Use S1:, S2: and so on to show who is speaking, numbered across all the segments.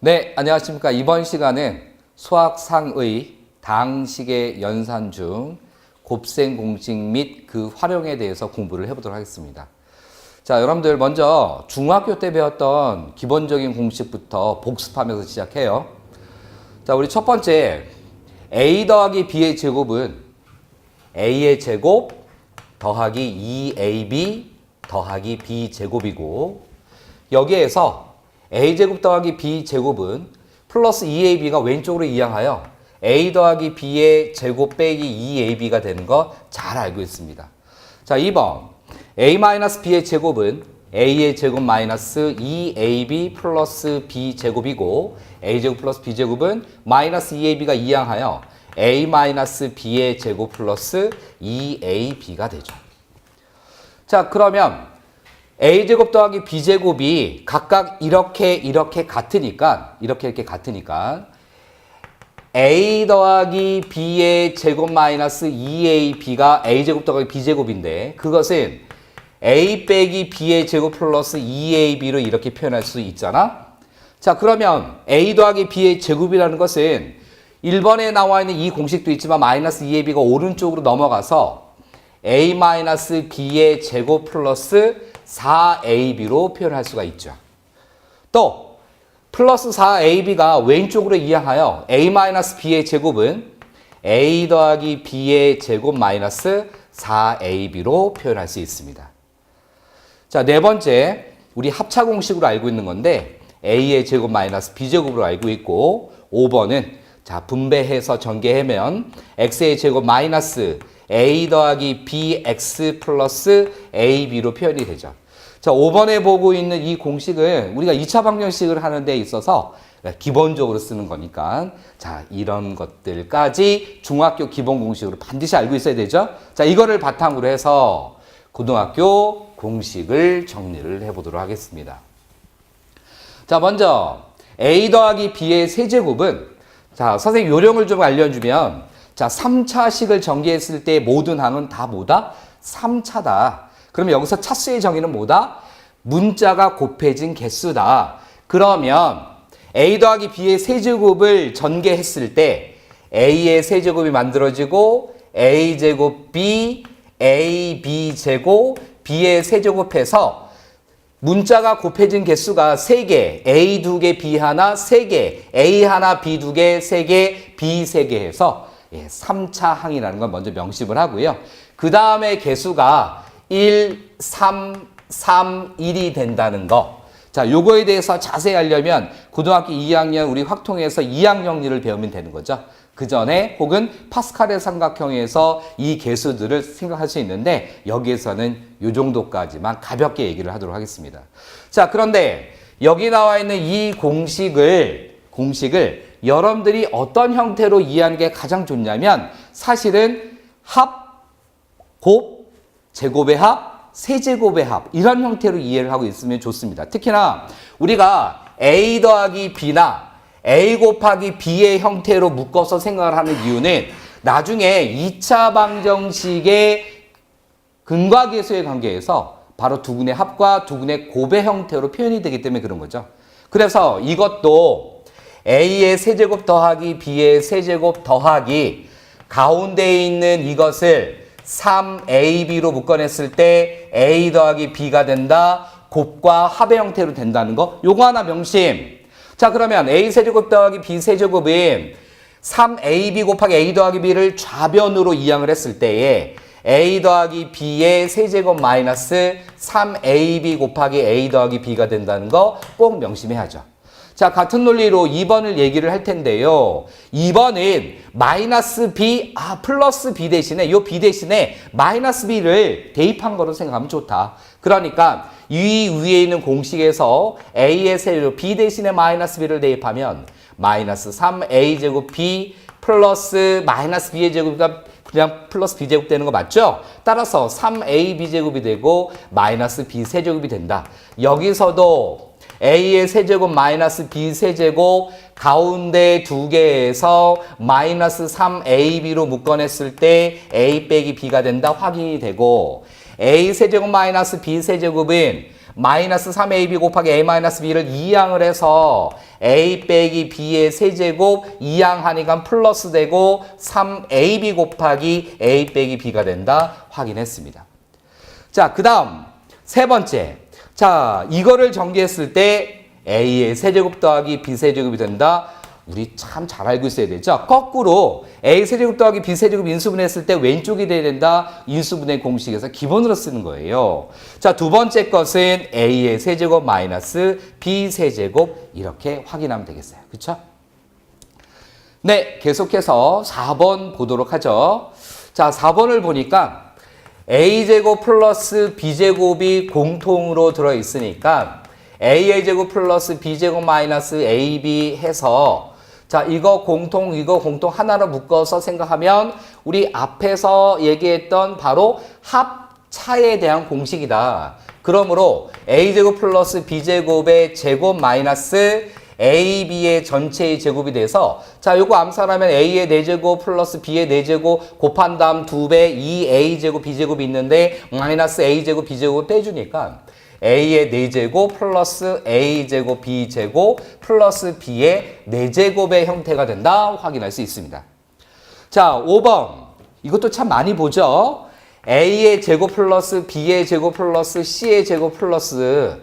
S1: 네, 안녕하십니까. 이번 시간은 수학상의 당식의 연산 중 곱셈 공식 및 그 활용에 대해서 공부를 해보도록 하겠습니다. 자, 여러분들 먼저 중학교 때 배웠던 기본적인 공식부터 복습하면서 시작해요. 자, 우리 첫 번째 a 더하기 b의 제곱은 a의 제곱 더하기 2ab 더하기 b 제곱이고 여기에서 a제곱 더하기 b제곱은 플러스 2ab가 왼쪽으로 이항하여 a 더하기 b의 제곱 빼기 2ab가 되는 거 잘 알고 있습니다. 자, 2번 a-b의 제곱은 a의 제곱 마이너스 2ab 플러스 b제곱이고 a제곱 플러스 b제곱은 마이너스 2ab가 이항하여 a-b의 제곱 플러스 2ab가 되죠. 자, 그러면 a제곱 더하기 b제곱이 각각 이렇게 이렇게 같으니까 이렇게 이렇게 같으니까 a 더하기 b의 제곱 마이너스 2ab가 a제곱 더하기 b제곱인데 그것은 a 빼기 b의 제곱 플러스 2ab로 이렇게 표현할 수 있잖아. 자, 그러면 a 더하기 b의 제곱이라는 것은 1번에 나와 있는 이 공식도 있지만 마이너스 2ab가 오른쪽으로 넘어가서 a 마이너스 b의 제곱 플러스 4ab로 표현할 수가 있죠. 또 플러스 4ab가 왼쪽으로 이항하여 a-b의 제곱은 a 더하기 b의 제곱 마이너스 4ab로 표현할 수 있습니다. 자, 네 번째, 우리 합차 공식으로 알고 있는 건데 a의 제곱 마이너스 b제곱으로 알고 있고 5번은 자, 분배해서 전개하면 x의 제곱 마이너스 a 더하기 bx 플러스 ab로 표현이 되죠. 자, 5번에 보고 있는 이 공식은 우리가 2차 방정식을 하는 데 있어서 기본적으로 쓰는 거니까 자, 이런 것들까지 중학교 기본 공식으로 반드시 알고 있어야 되죠. 자, 이거를 바탕으로 해서 고등학교 공식을 정리를 해 보도록 하겠습니다. 자, 먼저 a 더하기 b의 세제곱은 자, 선생님 요령을 좀 알려주면 자, 3차식을 전개했을 때 모든 항은 다 뭐다? 3차다. 그러면 여기서 차수의 정의는 뭐다? 문자가 곱해진 개수다. 그러면 a 더하기 b의 세제곱을 전개했을 때 a의 세제곱이 만들어지고 a제곱 b, ab 제곱, b의 세제곱해서 문자가 곱해진 개수가 3개, a 2개, b 하나, 3개, a 하나, b 2개, 3개, b 3개 해서 예, 3차 항이라는 걸 먼저 명심을 하고요. 그 다음에 개수가 1, 3, 3, 1이 된다는 거. 자, 요거에 대해서 자세히 알려면 고등학교 2학년 우리 확통에서 2학 정리를 배우면 되는 거죠. 그 전에 혹은 파스칼의 삼각형에서 이 개수들을 생각할 수 있는데 여기에서는 요 정도까지만 가볍게 얘기를 하도록 하겠습니다. 자, 그런데 여기 나와 있는 이 공식을 공식을 여러분들이 어떤 형태로 이해하는 게 가장 좋냐면 사실은 합, 곱, 제곱의 합, 세제곱의 합 이런 형태로 이해를 하고 있으면 좋습니다. 특히나 우리가 a 더하기 b나 a 곱하기 b의 형태로 묶어서 생각을 하는 이유는 나중에 2차 방정식의 근과 계수의 관계에서 바로 두근의 합과 두근의 곱의 형태로 표현이 되기 때문에 그런 거죠. 그래서 이것도 a의 세제곱 더하기 b의 세제곱 더하기 가운데 있는 이것을 3ab로 묶어냈을 때 a 더하기 b가 된다. 곱과 합의 형태로 된다는 거. 요거 하나 명심. 자 그러면 a 세제곱 더하기 b 세제곱은 3ab 곱하기 a 더하기 b를 좌변으로 이항을 했을 때에 a 더하기 b의 세제곱 마이너스 3ab 곱하기 a 더하기 b가 된다는 거 꼭 명심해야죠. 자, 같은 논리로 2번을 얘기를 할 텐데요. 2번은 마이너스 b, 아, 플러스 b 대신에, 요 b 대신에 마이너스 b를 대입한 거로 생각하면 좋다. 그러니까 이 위에 있는 공식에서 a의 세제곱 b 대신에 마이너스 b를 대입하면 마이너스 3a 제곱 b 플러스 마이너스 b의 제곱이니까 그냥 플러스 b제곱 되는 거 맞죠? 따라서 3ab 제곱이 되고 마이너스 b 세제곱이 된다. 여기서도 a의 세제곱 마이너스 b 세제곱 가운데 두 개에서 마이너스 3ab로 묶어냈을 때 a 빼기 b가 된다 확인이 되고 a 세제곱 마이너스 b 세제곱은 마이너스 3ab 곱하기 a 마이너스 b를 2양을 해서 a 빼기 b의 세제곱 2양 하니까 플러스 되고 3ab 곱하기 a 빼기 b가 된다 확인했습니다. 자, 그 다음 세 번째. 자, 이거를 전개했을 때 a의 세제곱 더하기 b 세제곱이 된다. 우리 참 잘 알고 있어야 되죠. 거꾸로 a 세제곱 더하기 b 세제곱 인수분해했을 때 왼쪽이 돼야 된다. 인수분해 공식에서 기본으로 쓰는 거예요. 자, 두 번째 것은 a의 세제곱 마이너스 b 세제곱 이렇게 확인하면 되겠어요. 그렇죠? 네, 계속해서 4번 보도록 하죠. 자, 4번을 보니까 a제곱 플러스 b제곱이 공통으로 들어있으니까 a의 제곱 플러스 b제곱 마이너스 ab 해서 자 이거 공통 이거 공통 하나로 묶어서 생각하면 우리 앞에서 얘기했던 바로 합차에 대한 공식이다. 그러므로 a제곱 플러스 b제곱의 제곱 마이너스 AB의 전체의 제곱이 돼서 자 요거 암산하면 A의 4제곱 플러스 B의 4제곱 곱한 다음 2배 2A제곱 B제곱이 있는데 마이너스 A제곱 B제곱을 빼주니까 A의 4제곱 플러스 A제곱 B제곱 플러스 B의 4제곱의 형태가 된다 확인할 수 있습니다. 자 5번 이것도 참 많이 보죠. A의 제곱 플러스 B의 제곱 플러스 C의 제곱 플러스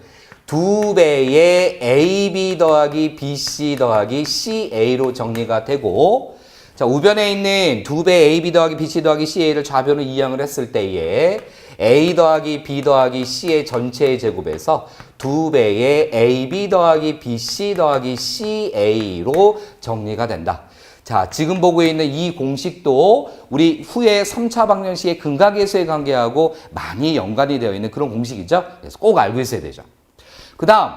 S1: 두 배의 AB 더하기 BC 더하기 CA로 정리가 되고 자 우변에 있는 두 배 AB 더하기 BC 더하기 CA를 좌변으로 이항을 했을 때에 A 더하기 B 더하기 C의 전체의 제곱에서 두 배의 AB 더하기 BC 더하기 CA로 정리가 된다. 자, 지금 보고 있는 이 공식도 우리 후에 3차 방정식의 근각계수의 관계하고 많이 연관이 되어 있는 그런 공식이죠. 그래서 꼭 알고 있어야 되죠. 그 다음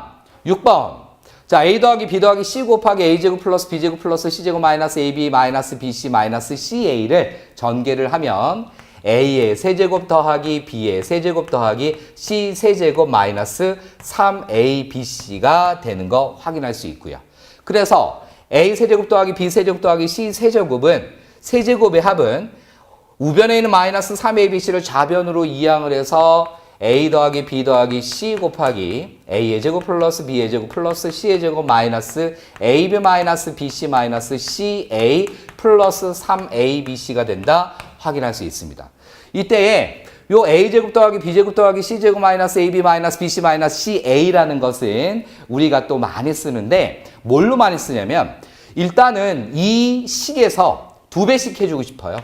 S1: 6번 자 a 더하기 b 더하기 c 곱하기 a제곱 플러스 b제곱 플러스 c제곱 마이너스 ab 마이너스 bc 마이너스 ca를 전개를 하면 a의 세제곱 더하기 b의 세제곱 더하기 c 세제곱 마이너스 3abc가 되는 거 확인할 수 있고요. 그래서 a 세제곱 더하기 b 세제곱 더하기 c 세제곱은 세제곱의 합은 우변에 있는 마이너스 3abc를 좌변으로 이항을 해서 a 더하기 b 더하기 c 곱하기 a의 제곱 플러스 b의 제곱 플러스 c의 제곱 마이너스 ab 마이너스 bc 마이너스 ca 플러스 3abc가 된다 확인할 수 있습니다. 이때에 요 a 제곱 더하기 b 제곱 더하기 c 제곱 마이너스 ab 마이너스 bc 마이너스 ca라는 것은 우리가 또 많이 쓰는데 뭘로 많이 쓰냐면 일단은 이 식에서 두 배씩 해주고 싶어요.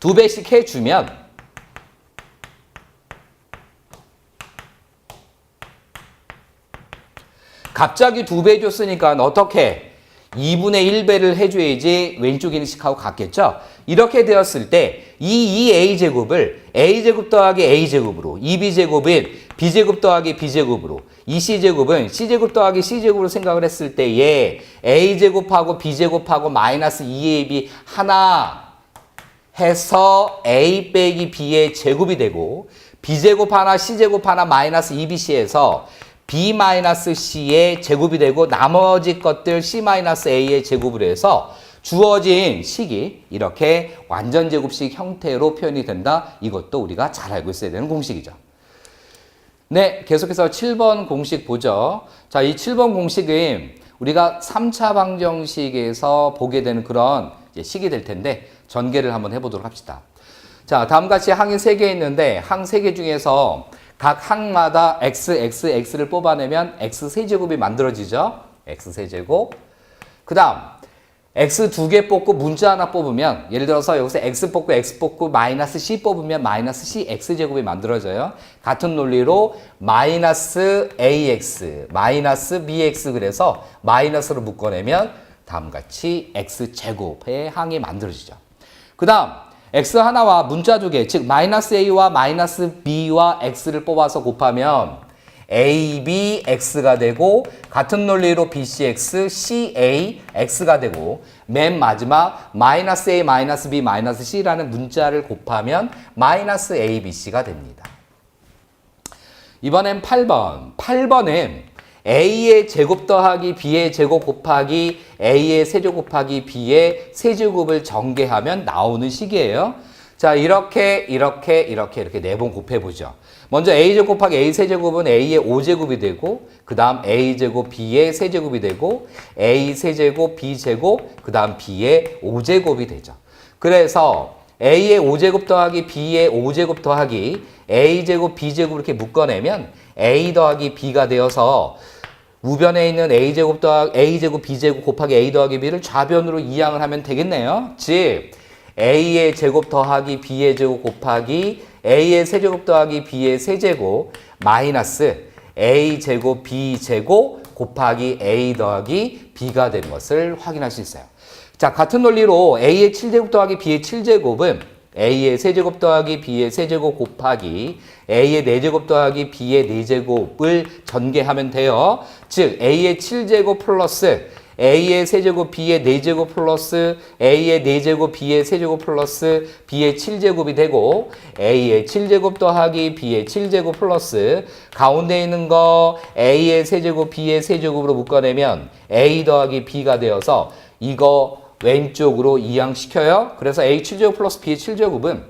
S1: 두 배씩 해주면 갑자기 두 배 줬으니까 어떻게 2분의 1배를 해줘야지 왼쪽 인식하고 같겠죠? 이렇게 되었을 때 이 2a제곱을 a제곱 더하기 a제곱으로 2b제곱은 b제곱 더하기 b제곱으로 2c제곱은 c제곱 더하기 c제곱으로 생각을 했을 때에 a제곱하고 b제곱하고 마이너스 2ab 하나 해서 a 빼기 b의 제곱이 되고 b제곱 하나 c제곱 하나 마이너스 2bc에서 b-c의 제곱이 되고 나머지 것들 c-a의 제곱으로 해서 주어진 식이 이렇게 완전 제곱식 형태로 표현이 된다. 이것도 우리가 잘 알고 있어야 되는 공식이죠. 네, 계속해서 7번 공식 보죠. 자, 이 7번 공식은 우리가 3차 방정식에서 보게 되는 그런 식이 될 텐데 전개를 한번 해보도록 합시다. 자, 다음 같이 항이 3개 있는데 항 3개 중에서 각 항마다 x, x, x를 뽑아내면 x 세제곱이 만들어지죠. x 세제곱. 그 다음 x 두 개 뽑고 문자 하나 뽑으면 예를 들어서 여기서 x 뽑고 x 뽑고 마이너스 c 뽑으면 마이너스 c x 제곱이 만들어져요. 같은 논리로 마이너스 ax 마이너스 bx 그래서 마이너스로 묶어내면 다음같이 x 제곱의 항이 만들어지죠. 그 다음 x 하나와 문자 두 개, 즉 마이너스 a와 마이너스 b와 x를 뽑아서 곱하면 AB X가 되고 같은 논리로 BCX, CA X가 되고 맨 마지막 마이너스 A, 마이너스 B, 마이너스 C라는 문자를 곱하면 마이너스 ABC가 됩니다. 이번엔 8번. 8번은 a의 제곱 더하기 b의 제곱 곱하기 a의 세제곱 곱하기 b의 세제곱을 전개하면 나오는 식이에요. 자, 이렇게, 이렇게, 이렇게, 이렇게 네 번 곱해보죠. 먼저 a제곱 곱하기 a 세제곱은 a의 5제곱이 되고, 그 다음 a제곱 b의 세제곱이 되고, a 세제곱 b제곱, 그 다음 b의 5제곱이 되죠. 그래서 a의 5제곱 더하기 b의 5제곱 더하기 a제곱 b제곱 이렇게 묶어내면 a 더하기 b가 되어서 우변에 있는 a제곱 더하기 a제곱 b제곱 곱하기 a 더하기 b를 좌변으로 이항을 하면 되겠네요. 즉 a의 제곱 더하기 b의 제곱 곱하기 a의 세제곱 더하기 b의 세제곱 마이너스 a 제곱 b 제곱 곱하기 a 더하기 b가 되는 것을 확인할 수 있어요. 자, 같은 논리로 a의 7제곱 더하기 b의 7제곱은 a의 세제곱 더하기 b의 세제곱 곱하기 a의 4제곱 더하기 b의 4제곱을 전개하면 돼요. 즉 a의 7제곱 플러스 a의 세제곱 b의 4제곱 플러스 a의 4제곱 b의 세제곱 플러스 b의 7제곱이 되고 a의 7제곱 더하기 b의 7제곱 플러스 가운데 있는 거 a의 세제곱 b의 세제곱으로 묶어내면 a 더하기 b가 되어서 이거 왼쪽으로 이항시켜요. 그래서 a 7제곱 플러스 b의 7제곱은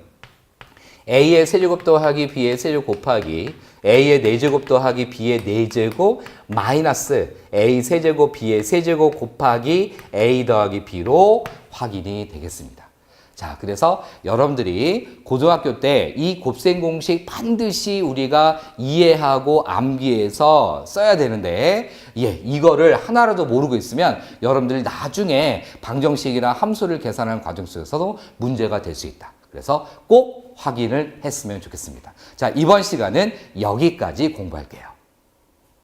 S1: a의 세제곱 더하기 b의 세제곱 곱하기 a의 4제곱 더하기 b의 4제곱 마이너스 a 세제곱 b의 세제곱 곱하기 a 더하기 b로 확인이 되겠습니다. 자, 그래서 여러분들이 고등학교 때 이 곱셈 공식 반드시 우리가 이해하고 암기해서 써야 되는데, 예, 이거를 하나라도 모르고 있으면 여러분들이 나중에 방정식이나 함수를 계산하는 과정 속에서도 문제가 될 수 있다. 그래서 꼭 확인을 했으면 좋겠습니다. 자, 이번 시간은 여기까지 공부할게요.